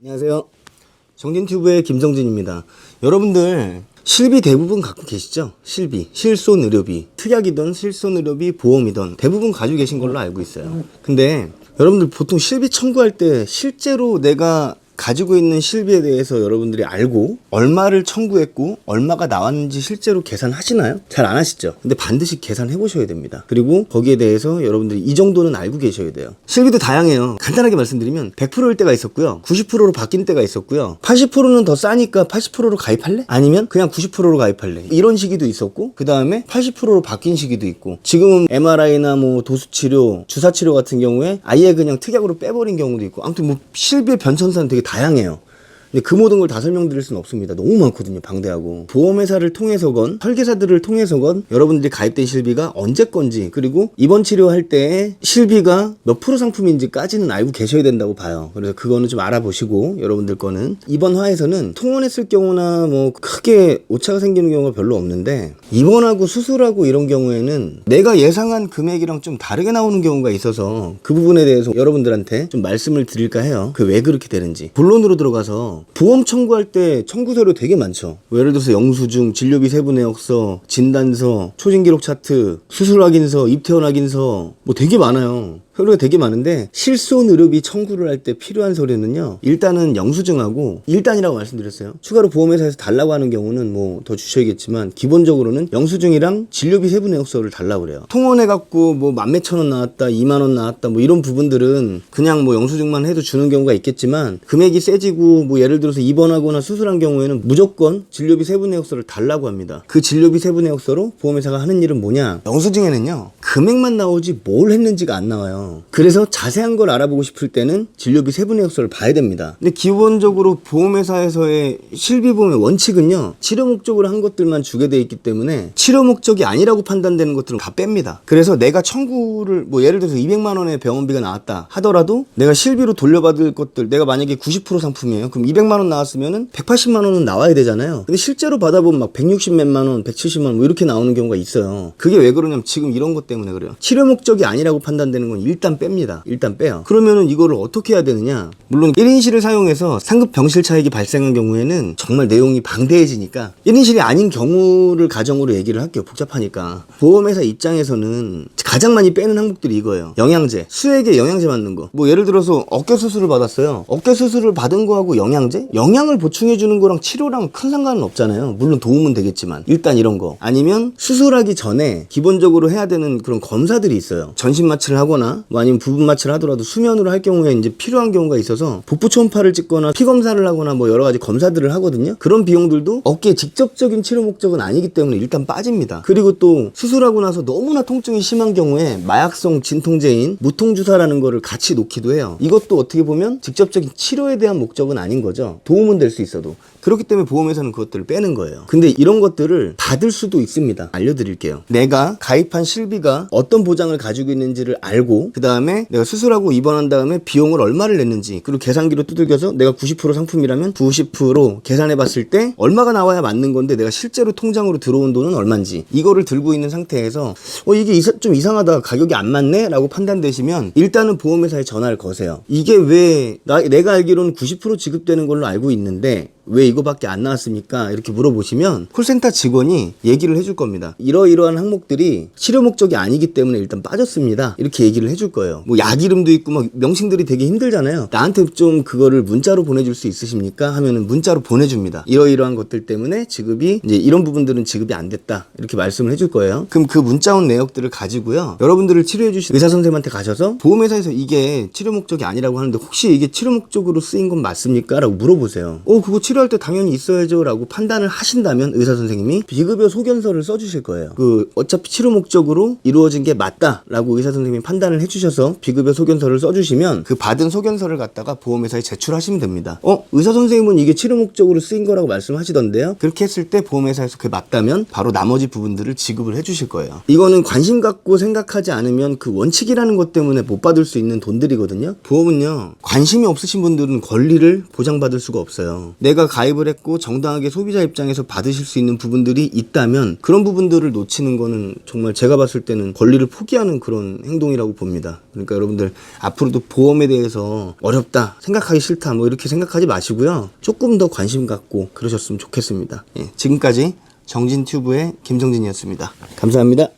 안녕하세요. 정진튜브의 김정진입니다. 여러분들 실비 대부분 갖고 계시죠? 실비, 실손 의료비, 특약이든 실손 의료비, 보험이든 대부분 가지고 계신 걸로 알고 있어요. 근데 여러분들 보통 실비 청구할 때 실제로 내가 가지고 있는 실비에 대해서 여러분들이 알고 얼마를 청구했고 얼마가 나왔는지 실제로 계산하시나요? 잘 안 하시죠? 근데 반드시 계산해 보셔야 됩니다. 그리고 거기에 대해서 여러분들이 이 정도는 알고 계셔야 돼요. 실비도 다양해요. 간단하게 말씀드리면 100%일 때가 있었고요. 90%로 바뀐 때가 있었고요. 80%는 더 싸니까 80%로 가입할래? 아니면 그냥 90%로 가입할래? 이런 시기도 있었고 그 다음에 80%로 바뀐 시기도 있고 지금은 MRI나 뭐 도수치료, 주사치료 같은 경우에 아예 그냥 특약으로 빼버린 경우도 있고 아무튼 뭐 실비의 변천사는 되게 다양해요. 근데 그 모든 걸 다 설명드릴 수는 없습니다. 너무 많거든요, 방대하고. 보험회사를 통해서건, 설계사들을 통해서건, 여러분들이 가입된 실비가 언제 건지, 그리고 입원 치료할 때 실비가 몇 프로 상품인지까지는 알고 계셔야 된다고 봐요. 그래서 그거는 좀 알아보시고, 여러분들 거는. 입원화에서는 통원했을 경우나 뭐 크게 오차가 생기는 경우가 별로 없는데, 입원하고 수술하고 이런 경우에는 내가 예상한 금액이랑 좀 다르게 나오는 경우가 있어서 그 부분에 대해서 여러분들한테 좀 말씀을 드릴까 해요. 그 왜 그렇게 되는지. 본론으로 들어가서 보험 청구할 때 청구 서류 되게 많죠. 뭐 예를 들어서 영수증, 진료비 세부 내역서, 진단서, 초진 기록 차트, 수술 확인서, 입퇴원 확인서 뭐 되게 많아요. 서류가 되게 많은데 실손 의료비 청구를 할 때 필요한 서류는요. 일단은 영수증하고 일단이라고 말씀드렸어요. 추가로 보험회사에서 달라고 하는 경우는 뭐 더 주셔야겠지만 기본적으로는 영수증이랑 진료비 세부 내역서를 달라고 그래요. 통원해 갖고 뭐 만 몇천 원 나왔다, 2만 원 나왔다 뭐 이런 부분들은 그냥 뭐 영수증만 해도 주는 경우가 있겠지만 금액이 세지고 뭐 예를 들어서 입원하거나 수술한 경우에는 무조건 진료비 세부 내역서를 달라고 합니다. 그 진료비 세부 내역서로 보험회사가 하는 일은 뭐냐? 영수증에는요. 금액만 나오지 뭘 했는지가 안 나와요. 그래서 자세한 걸 알아보고 싶을 때는 진료비 세부 내역서를 봐야 됩니다. 근데 기본적으로 보험회사에서의 실비보험의 원칙은요. 치료 목적으로 한 것들만 주게 돼 있기 때문에 치료 목적이 아니라고 판단되는 것들은 다 뺍니다. 그래서 내가 청구를 뭐 예를 들어서 200만 원의 병원비가 나왔다 하더라도 내가 실비로 돌려받을 것들 내가 만약에 90% 상품이에요. 그럼 200만 원 나왔으면은 180만 원은 나와야 되잖아요. 근데 실제로 받아보면 막 160 몇만 원, 170만 원 뭐 이렇게 나오는 경우가 있어요. 그게 왜 그러냐면 지금 이런 것 때문에 그래요. 치료 목적이 아니라고 판단되는 건 일단 뺍니다. 일단 빼요. 그러면은 이거를 어떻게 해야 되느냐? 물론 1인실을 사용해서 상급 병실 차익이 발생한 경우에는 정말 내용이 방대해지니까 1인실이 아닌 경우를 가정으로 얘기를 할게요. 복잡하니까. 보험회사 입장에서는 가장 많이 빼는 항목들이 이거예요. 영양제. 수액에 영양제 맞는 거. 뭐 예를 들어서 어깨 수술을 받았어요. 어깨 수술을 받은 거하고 영양제? 영양을 보충해 주는 거랑 치료랑 큰 상관은 없잖아요. 물론 도움은 되겠지만. 일단 이런 거. 아니면 수술하기 전에 기본적으로 해야 되는 그런 검사들이 있어요. 전신 마취를 하거나 뭐 아니면 부분 마취를 하더라도 수면으로 할 경우에 이제 필요한 경우가 있어서 복부 초음파를 찍거나 피 검사를 하거나 뭐 여러 가지 검사들을 하거든요. 그런 비용들도 어깨 직접적인 치료 목적은 아니기 때문에 일단 빠집니다. 그리고 또 수술하고 나서 너무나 통증이 심한 경우 에 마약성 진통제인 무통주사라는 거를 같이 놓기도 해요. 이것도 어떻게 보면 직접적인 치료에 대한 목적은 아닌 거죠. 도움은 될 수 있어도. 그렇기 때문에 보험회사는 그것들을 빼는 거예요. 근데 이런 것들을 받을 수도 있습니다. 알려드릴게요. 내가 가입한 실비가 어떤 보장을 가지고 있는지를 알고 그 다음에 내가 수술하고 입원한 다음에 비용을 얼마를 냈는지 그리고 계산기로 두들겨서 내가 90% 상품이라면 90% 계산해 봤을 때 얼마가 나와야 맞는 건데 내가 실제로 통장으로 들어온 돈은 얼마인지 이거를 들고 있는 상태에서 어 이게 좀 이상하다 가격이 안 맞네 라고 판단되시면 일단은 보험회사에 전화를 거세요. 이게 왜 나, 내가 알기로는 90% 지급되는 걸로 알고 있는데 왜 이거밖에 안 나왔습니까? 이렇게 물어보시면 콜센터 직원이 얘기를 해줄 겁니다. 이러이러한 항목들이 치료 목적이 아니기 때문에 일단 빠졌습니다. 이렇게 얘기를 해줄 거예요. 뭐 약 이름도 있고 막 명칭들이 되게 힘들잖아요. 나한테 좀 그거를 문자로 보내줄 수 있으십니까? 하면은 문자로 보내줍니다. 이러이러한 것들 때문에 지급이 이제 이런 부분들은 지급이 안 됐다. 이렇게 말씀을 해줄 거예요. 그럼 그 문자 온 내역들을 가지고요. 여러분들을 치료해 주신 의사 선생님한테 가셔서 보험회사에서 이게 치료 목적이 아니라고 하는데 혹시 이게 치료 목적으로 쓰인 건 맞습니까? 라고 물어보세요. 어, 그거 치료 할 때 당연히 있어야죠. 라고 판단을 하신다면 의사 선생님이 비급여 소견서를 써주실 거예요. 그 어차피 치료 목적으로 이루어진 게 맞다. 라고 의사 선생님이 판단을 해주셔서 비급여 소견서를 써주시면 그 받은 소견서를 갖다가 보험회사에 제출하시면 됩니다. 어, 의사 선생님은 이게 치료 목적으로 쓰인 거라고 말씀하시던데요. 그렇게 했을 때 보험회사에서 그게 맞다면 바로 나머지 부분들을 지급을 해주실 거예요. 이거는 관심 갖고 생각하지 않으면 그 원칙이라는 것 때문에 못 받을 수 있는 돈들이거든요. 보험은요, 관심이 없으신 분들은 권리를 보장받을 수가 없어요. 내가 내가 가입을 했고 정당하게 소비자 입장에서 받으실 수 있는 부분들이 있다면 그런 부분들을 놓치는 거는 정말 제가 봤을 때는 권리를 포기하는 그런 행동이라고 봅니다. 그러니까 여러분들 앞으로도 보험에 대해서 어렵다, 생각하기 싫다, 뭐 이렇게 생각하지 마시고요. 조금 더 관심 갖고 그러셨으면 좋겠습니다. 예, 지금까지 정진튜브의 김정진이었습니다. 감사합니다.